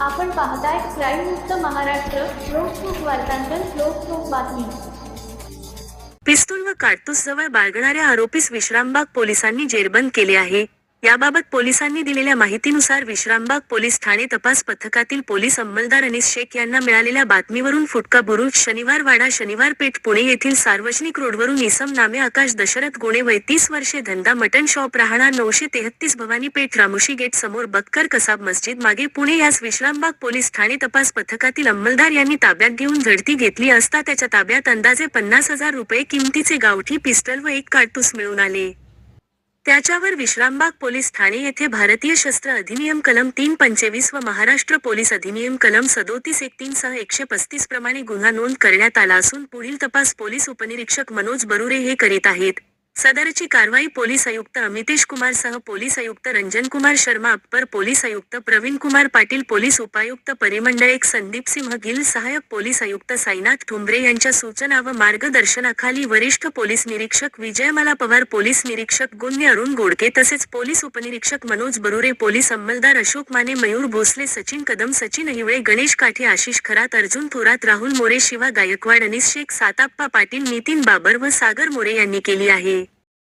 आपण पाहताय क्राईम मुक्त महाराष्ट्र लोकसुख वार्तांकन लोकसुख बातमी. पिस्तूल व काडतूस जवळ बाळगणाऱ्या आरोपीस विश्रामबाग पोलिसांनी जेरबंद केले आहे. याबाबत पोलिसांनी दिलेल्या माहितीनुसार विश्रामबाग पोलीस ठाणे तपास पथकातील पोलीस अंमलदार अनिस शेख यांना मिळालेल्या बातमीवरून फुटका बुरुज शनिवार वाडा शनिवार पेठ पुणे येथील सार्वजनिक रोडवरून इसम नामे आकाश दशरथ गुणे वय तीस वर्षे धंदा मटन शॉप राहणार नऊशे तेहतीस भवानी पेठ रामुशी गेट समोर बक्कर कसाब मस्जिद मागे पुणे यास विश्रामबाग पोलीस ठाणे तपास पथकातील अंमलदार यांनी ताब्यात घेऊन झडती घेतली असता त्याच्या ताब्यात अंदाजे पन्नास हजार रुपये किमतीचे गावठी पिस्टल व एक काटूस मिळून आले. त्याच्यावर विश्रामबाग पोलीस ठाणे येथे भारतीय शस्त्र अधिनियम कलम तीन पंचवीस व महाराष्ट्र पोलीस अधिनियम कलम सदोतीस एक तीन सह एकशे पस्तीस प्रमाणे गुन्हा नोंद करण्यात आला असून पुढील तपास पोलीस उपनिरीक्षक मनोज बरुरे हे करीत आहेत. सदरची कारवाई पोलीस आयुक्त अमितेश कुमार सह पोलीस आयुक्त रंजन कुमार शर्मा अप्पर पोलीस आयुक्त प्रवीण कुमार पाटील पोलीस उपायुक्त परिमंडळ एक संदीप सिंह गिल सहाय्यक पोलीस आयुक्त साईनाथ ठुंबरे यांच्या सूचना व मार्गदर्शनाखाली वरिष्ठ पोलीस निरीक्षक विजयमाला पवार पोलीस निरीक्षक गुन्हे अरुण गोडके तसेच पोलीस उपनिरीक्षक मनोज बरुरे पोलीस अंमलदार अशोक माने मयूर भोसले सचिन कदम सचिन हिवळे गणेश काठे आशिष खरात अर्जुन थोरात राहुल मोरे शिवा गायकवाड अनिस शेख साताप्पा पाटील नितीन बाबर व सागर मोरे यांनी केली आहे.